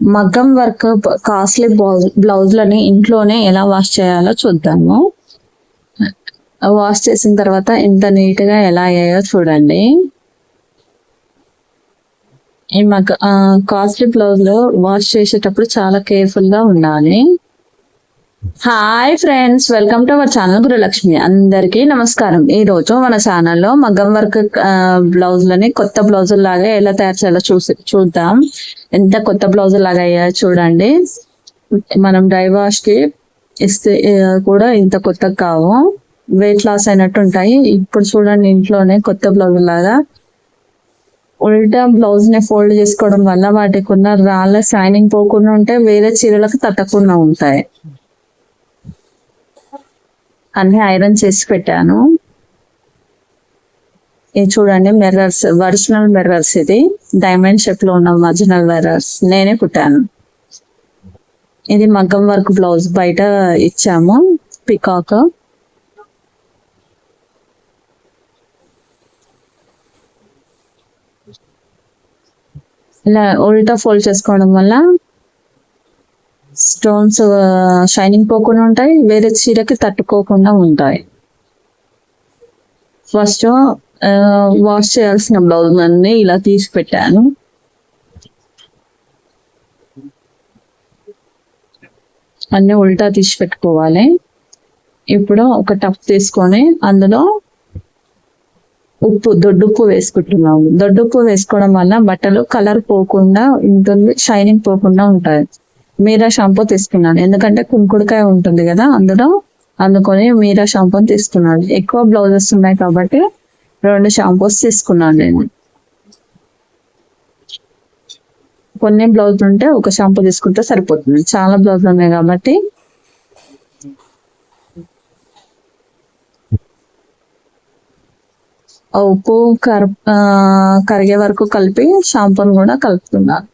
మగ్గం work costly బ్లౌజ్లని ఇంట్లోనే ఎలా వాష్ చేయాలో చూద్దాము. వాష్ చేసిన తర్వాత ఎంత నీట్గా ఎలా అయ్యాయో చూడండి. ఈ మగ్గ కాస్ట్లీ బ్లౌజ్లో వాష్ చేసేటప్పుడు చాలా కేర్ఫుల్గా ఉండాలి. Hi friends welcome to our channel Gurulakshmi అందరికీ నమస్కారం. ఈ రోజు మన ఛానల్లో మగ్గం వర్క్ బ్లౌజులని కొత్త బ్లౌజుల లాగా ఎలా తయారు చేయాలో చూసి చూద్దాం. ఎంత కొత్త బ్లౌజుల లాగా అయ్యాయో చూడండి. మనం డ్రై వాష్కి ఇస్తే కూడా ఇంత కొత్తగా కావు. వెయిట్ లాస్ అయినట్టు ఉంటాయి. ఇప్పుడు చూడండి ఇంట్లోనే కొత్త బ్లౌజ్ లాగా. ఉల్టా బ్లౌజ్ని ఫోల్డ్ చేసుకోవడం వల్ల వాటికి ఉన్న రాళ్ళ షైనింగ్ పోకుండా ఉంటే వేరే చీరలకు తట్టకుండా ఉంటాయి. అన్ని ఐరన్ చేసి పెట్టాను. ఇది చూడండి మిర్రర్స్ ఒరిజినల్ మిర్రర్స్ ఇది. డైమండ్ షేప్లో ఉన్న ఒరిజినల్ మిర్రర్స్ నేనే కుట్టాను. ఇది మగ్గం వర్క్ బ్లౌజ్ బయట ఇచ్చాము పికాక్ ఇలా ఉల్టా ఫోల్డ్ చేసుకోవడం వల్ల స్టోన్స్ షైనింగ్ పోకుండా ఉంటాయి వేరే చీరకి తట్టుకోకుండా ఉంటాయి. ఫస్ట్ వాష్ చేయాల్సిన బ్లౌజ్ అన్ని ఇలా తీసి పెట్టాను. అన్ని ఉల్టా తీసి పెట్టుకోవాలి. ఇప్పుడు ఒక టఫ్ తీసుకొని అందులో ఉప్పు దొడ్డుప్పు వేసుకుంటున్నాము. దొడ్డుప్పు వేసుకోవడం వల్ల బట్టలు కలర్ పోకుండా ఉంటుంది షైనింగ్ పోకుండా ఉంటాయి. మీరా షాంపూ తీసుకున్నాను. ఎందుకంటే కుంకుడుకాయ ఉంటుంది కదా అందులో. అందుకొని మీరా షాంపూ తీసుకున్నాను. ఎక్కువ బ్లౌజెస్ ఉన్నాయి కాబట్టి రెండు షాంపూస్ తీసుకున్నాను నేను. కొన్ని బ్లౌజ్ ఉంటే ఒక షాంపూ తీసుకుంటే సరిపోతుంది. చాలా బ్లౌజ్ ఉన్నాయి కాబట్టి. ఉప్పు కర కరిగే వరకు కలిపి షాంపూని కూడా కలుపుతున్నాను.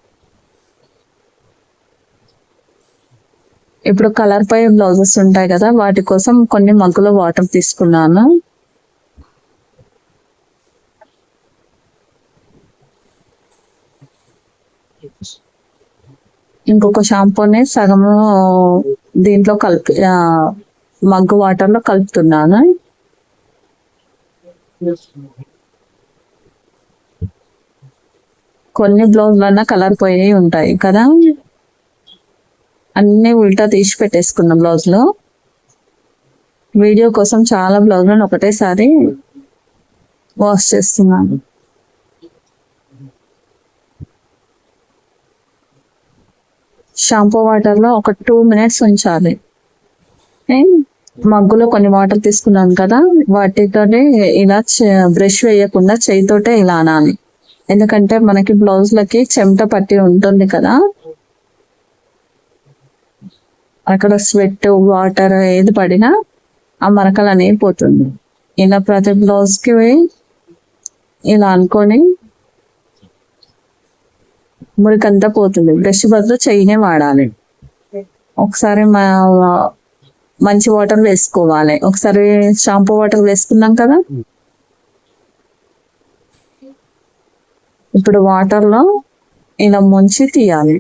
ఇప్పుడు కలర్ పై బ్లౌజెస్ ఉంటాయి కదా వాటి కోసం కొన్ని మగ్గులో వాటర్ తీసుకున్నాను. ఇంకొక షాంపూని సగము దీంట్లో కలిపి మగ్గు వాటర్లో కలుపుతున్నాను. కొన్ని బ్లౌజ్లన్నా కలర్ పోయి ఉంటాయి కదా. అన్నీ ఉల్టా తీసి పెట్టేసుకున్న బ్లౌజ్లో. వీడియో కోసం చాలా బ్లౌజ్లను ఒకటేసారి వాష్ చేస్తున్నాను. షాంపూ వాటర్లో ఒక టూ మినిట్స్ ఉంచాలి. ఏ, మగ్గులో కొన్ని వాటర్ తీసుకున్నాను కదా వాటితో ఇలా బ్రష్ వేయకుండా చేయితోటే ఇలా అనాలి. ఎందుకంటే మనకి బ్లౌజ్లకి చెమట పట్టి ఉంటుంది కదా. అక్కడ స్వెట్ వాటర్ ఏది పడినా ఆ మరకలు అనేవి పోతుంది. ఇలా ప్రతి బ్లౌజ్కి ఇలా అనుకొని మురికంతా పోతుంది. బ్రష్ బదులు చెయ్యినే వాడాలి. ఒకసారి మా మంచి వాటర్ వేసుకోవాలి. ఒకసారి షాంపూ వాటర్ వేసుకున్నాం కదా? ఇప్పుడు వాటర్లో ఇలా ముంచి తీయాలి.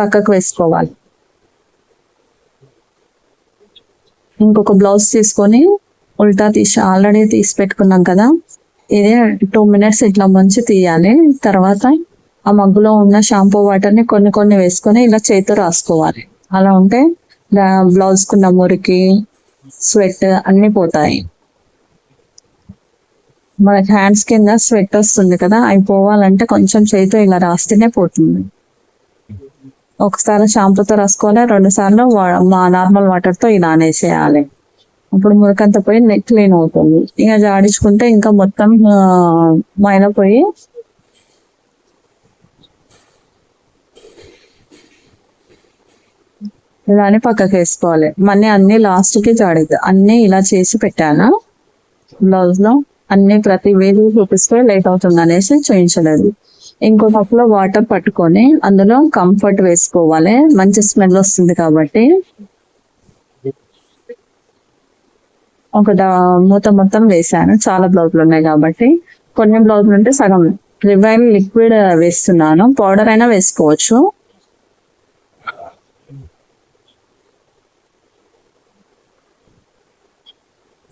పక్కకు వేసుకోవాలి. ఇంకొక బ్లౌజ్ తీసుకొని ఉల్టా తీసి ఆల్రెడీ తీసి పెట్టుకున్నాం కదా ఇదే టూ మినిట్స్ ఇట్లా ముంచి తీయాలి. తర్వాత ఆ మగ్గులో ఉన్న షాంపూ వాటర్ని కొన్ని కొన్ని వేసుకొని ఇలా చేతితో రాసుకోవాలి. అలా ఉంటే బ్లౌజ్కున్న మురికి స్వెట్ అన్నీ పోతాయి. మనకి హ్యాండ్స్ కింద స్వెట్ వస్తుంది కదా అవి పోవాలంటే కొంచెం చేతితో ఇలా రాస్తేనే పోతుంది. ఒకసారి షాంపూతో రాసుకోవాలి రెండు సార్లు వా- మా నార్మల్ వాటర్తో ఇలా అనేసేయాలి. అప్పుడు మురికంతా పోయి నెక్ క్లీన్ అవుతుంది. ఇక జాడించుకుంటే ఇంకా మొత్తం మైన పోయి అని పక్కకి వేసుకోవాలి. మళ్ళీ అన్ని లాస్ట్కి జాడి అన్ని ఇలా చేసి పెట్టాను? బ్లౌజ్లో అన్ని ప్రతి వేలు చూపిస్తే లేట్ అవుతుంది అనేసి చూపించలేదు ఇంకో కప్లో వాటర్ పట్టుకొని అందులో కంఫర్ట్ వేసుకోవాలి. మంచి స్మెల్ వస్తుంది కాబట్టి. ఒక మూత మొత్తం వేసాను చాలా బ్లౌజులు ఉన్నాయి కాబట్టి. కొన్ని బ్లౌజులు ఉంటే సగం రివైన్ లిక్విడ్ వేస్తున్నాను. పౌడర్ అయినా వేసుకోవచ్చు.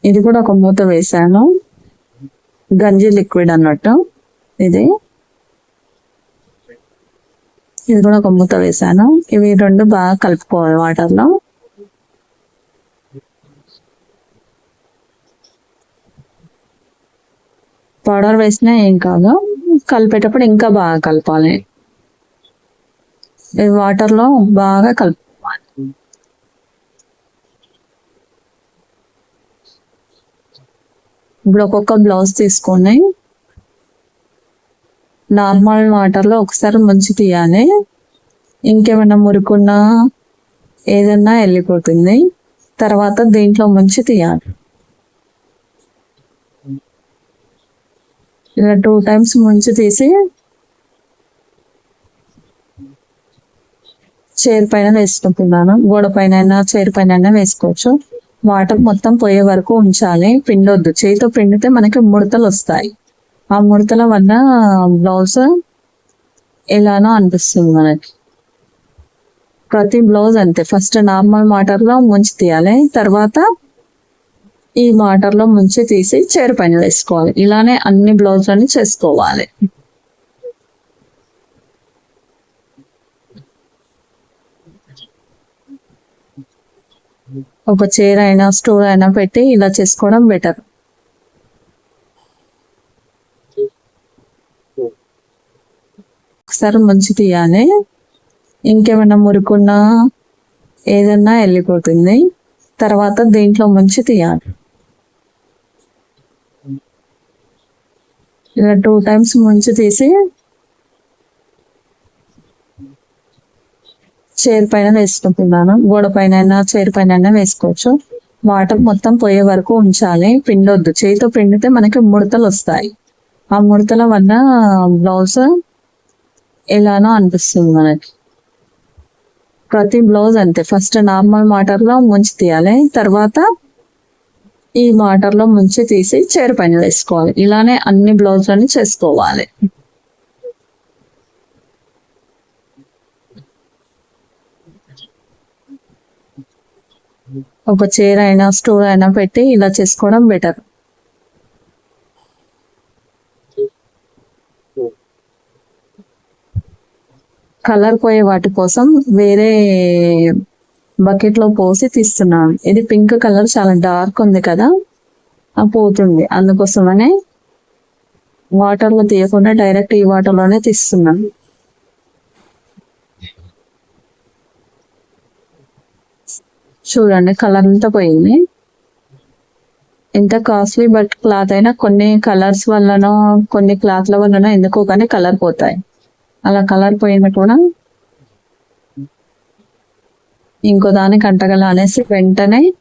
ఇది కూడా ఒక మూత వేసాను గంజి లిక్విడ్ అన్నట్టు. ఇది. ఇది కూడా ఒక మూత వేసాను ఇవి రెండు బాగా కలుపుకోవాలి వాటర్లో. పౌడర్ వేసినా ఏం కాదు. కలిపేటప్పుడు ఇంకా బాగా కలపాలి. ఇది వాటర్లో బాగా కలుపుకోవాలి. ఇప్పుడు ఒక్కొక్క బ్లౌజ్ తీసుకొని నార్మల్ వాటర్లో ఒకసారి ముంచి తీయాలి. ఇంకేమైనా మురుకున్నా ఏదన్నా వెళ్ళిపోతుంది. తర్వాత దీంట్లో ముంచి తీయాలి. ఇలా టూ టైమ్స్ ముంచి తీసి చైర్ పైన వేసుకుంటున్నాను. గోడ పైన అయినా చైర్ పైన అయినా వేసుకోవచ్చు. వాటర్ మొత్తం పోయే వరకు ఉంచాలి. పిండొద్దు. చేతితో పిండితే మనకి ముడతలు వస్తాయి. ఆ ముడతల వల్ల బ్లౌజ్ ఎలానో అనిపిస్తుంది మనకి. ప్రతి బ్లౌజ్ అంతే. ఫస్ట్ నార్మల్ వాటర్లో ముంచి తీయాలి. తర్వాత ఈ వాటర్లో ముంచి తీసి చీర పైన వేసుకోవాలి. ఇలానే అన్ని బ్లౌజ్లని చేసుకోవాలి. ఒక చీర అయినా స్టోర్ అయినా పెట్టి ఇలా చేసుకోవడం బెటర్. ఒకసారి ముంచి తీయాలి. ఇంకేమైనా మురుకున్నా ఏదన్నా వెళ్ళిపోతుంది. తర్వాత దీంట్లో ముంచి తీయాలి. ఇలా టూ టైమ్స్ ముంచి తీసి చైర్ పైన వేసుకుంటున్నాను. గోడ పైన అయినా చైర్ పైన అయినా వేసుకోవచ్చు. వాటర్ మొత్తం పోయే వరకు ఉంచాలి. పిండొద్దు. చేతితో పిండితే మనకి ముడతలు వస్తాయి. ఆ ముడతల వల్ల బ్లౌజ్ ఎలానో అనిపిస్తుంది మనకి. ప్రతి బ్లౌజ్ అంతే. ఫస్ట్ నార్మల్ మాటర్లో ముంచి తీయాలి. తర్వాత ఈ మాటర్లో ముంచి తీసి చీర పైన వేసుకోవాలి. ఇలానే అన్ని బ్లౌజ్లని చేసుకోవాలి. ఒక చీర అయినా స్టోర్ అయినా పెట్టి ఇలా చేసుకోవడం బెటర్. కలర్ పోయే వాటి కోసం వేరే బకెట్లో పోసి తీస్తున్నాను. ఇది పింక్ కలర్ చాలా డార్క్ ఉంది కదా ఆ పోతుంది. అందుకోసమనే వాటర్లో తీయకుండా డైరెక్ట్ ఈ వాటర్లోనే తీస్తున్నాను. చూడండి కలర్ అంతా పోయింది. ఎంత కాస్ట్లీ బట్ క్లాత్ అయినా కొన్ని కలర్స్ వల్లనో కొన్ని క్లాత్ల వల్లనో ఎందుకో కానీ కలర్ పోతాయి. అలా కలర్ పోయింది కూడా. ఇంకో దానికి అంటగల అనేసి వెంటనే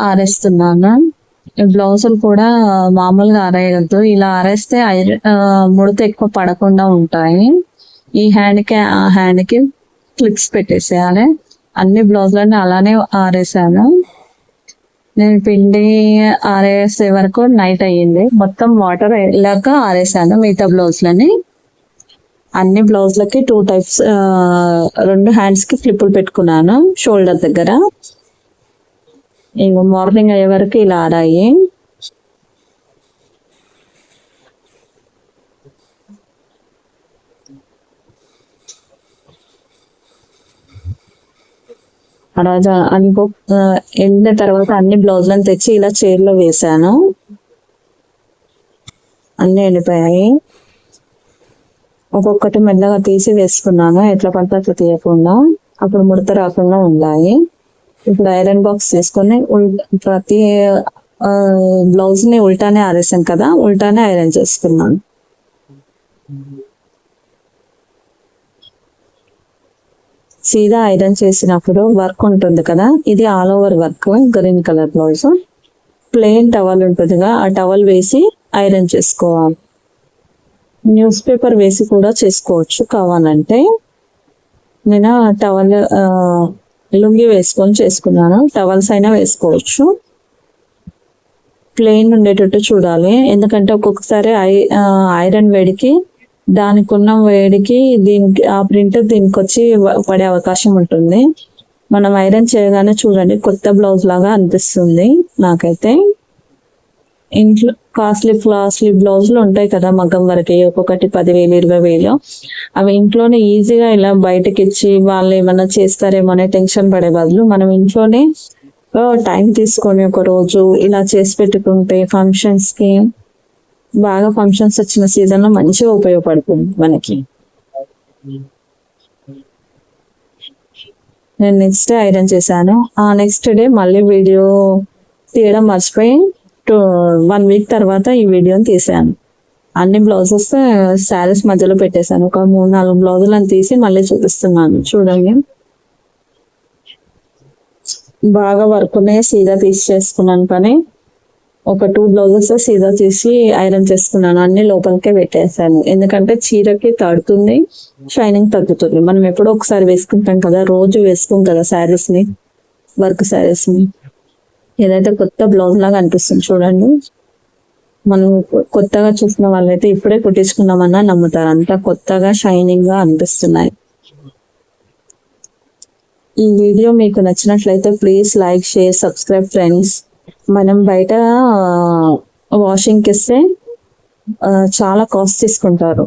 ఆరేస్తున్నాను. ఈ బ్లౌజులు కూడా మామూలుగా ఆరేయద్దు. ఇలా ఆరేస్తే ఐర- ముడత ఎక్కువ పడకుండా ఉంటాయి. ఈ హ్యాండ్కి ఆ హ్యాండ్కి క్లిప్స్ పెట్టేసేయాలి. అన్ని బ్లౌజులన్నీ అలానే ఆరేసాను. నేను పిండి ఆరేసే వరకు నైట్ అయ్యింది. మొత్తం వాటర్ వెళ్ళాక ఆరేసాను మిగతా బ్లౌజులని. అన్ని బ్లౌజ్లకి టూ టైప్స్ రెండు హ్యాండ్స్కి ఫ్లిప్పులు పెట్టుకున్నాను షోల్డర్ దగ్గర. ఇంక మార్నింగ్ అయ్యే వరకు ఇలా ఆడాయి. అలా అనుకో ఎండిన తర్వాత అన్ని బ్లౌజ్లను తెచ్చి ఇలా చైర్లో వేసాను అన్నీ ఎండిపోయాయి. ఒక్కొక్కటి మెల్లగా తీసి వేసుకున్నాను. ఎట్లా పడితే అట్లా తీయకుండా. అప్పుడు ముడత రాకుండా ఉండాలి. ఇప్పుడు ఐరన్ బాక్స్ తీసుకొని ప్రతి బ్లౌజ్ని ఉల్టానే ఆరేసాం కదా ఉల్టానే ఐరన్ చేసుకున్నాను సీదా ఐరన్ చేసినప్పుడు వర్క్ ఉంటుంది కదా ఇది all over work green colour blouse. Plain towel ఉంటుందిగా ఆ టవల్ వేసి ఐరన్ చేసుకోవాలి. న్యూస్ పేపర్ వేసి కూడా చేసుకోవచ్చు కావాలంటే. నేను టవల్ లుంగి వేసుకొని చేసుకున్నాను. టవల్స్ అయినా వేసుకోవచ్చు. ప్లెయిన్ ఉండేటట్టు చూడాలి. ఎందుకంటే ఒక్కొక్కసారి ఐ ఐరన్ వేడికి దానికి ఉన్న వేడికి దీనికి ఆ ప్రింట్ దీనికి వచ్చి పడే అవకాశం ఉంటుంది. మనం ఐరన్ చేయగానే చూడండి కొత్త బ్లౌజ్ లాగా అనిపిస్తుంది నాకైతే. ఇంట్లో కాస్ట్లీ కాస్ట్లీ బ్లౌజులు ఉంటాయి కదా మగ్గం వరకు ఒక్కొక్కటి పదివేలు ఇరవై వేలు అవి ఇంట్లోనే ఈజీగా ఇలా బయటకి ఇచ్చి వాళ్ళు ఏమైనా చేస్తారేమో అనే టెన్షన్ పడే బదులు మనం ఇంట్లోనే టైం తీసుకొని ఒక రోజు ఇలా చేసి పెట్టుకుంటే ఫంక్షన్స్కి బాగా ఫంక్షన్స్ వచ్చిన సీజన్లో మంచిగా ఉపయోగపడుతుంది మనకి. నేను నెక్స్ట్ డే ఐరన్ చేశాను. ఆ నెక్స్ట్ డే మళ్ళీ వీడియో తీయడం మర్చిపోయి టూ వన్ వీక్ తర్వాత ఈ వీడియోని తీసాను. అన్ని బ్లౌజెస్ శారీస్ మధ్యలో పెట్టేశాను. ఒక మూడు నాలుగు బ్లౌజులను తీసి మళ్ళీ చూపిస్తున్నాను. చూడండి. బాగా వర్క్ ఉన్నాయి. సీదా తీసి చేసుకున్నాను కానీ ఒక టూ బ్లౌజెస్ సీదా తీసి ఐరన్ చేసుకున్నాను. అన్ని లోపలికే పెట్టేశాను. ఎందుకంటే చీరకి తడుతుంది షైనింగ్ తగ్గుతుంది. మనం ఎప్పుడో ఒకసారి వేసుకుంటాం కదా రోజు వేసుకుంటాం కదా శారీస్ని వర్క్ శారీస్ని. ఏదైతే కొత్త బ్లౌజ్ లాగా అనిపిస్తుంది చూడండి. మనం కొత్తగా చూసిన వాళ్ళైతే ఇప్పుడే కుట్టించుకున్నామన్నా నమ్ముతారు. అంతా కొత్తగా షైనింగ్గా అనిపిస్తున్నాయి. ఈ వీడియో మీకు నచ్చినట్లయితే please like share subscribe friends మనం బయట వాషింగ్కి ఇస్తే చాలా కాస్ట్ తీసుకుంటారు.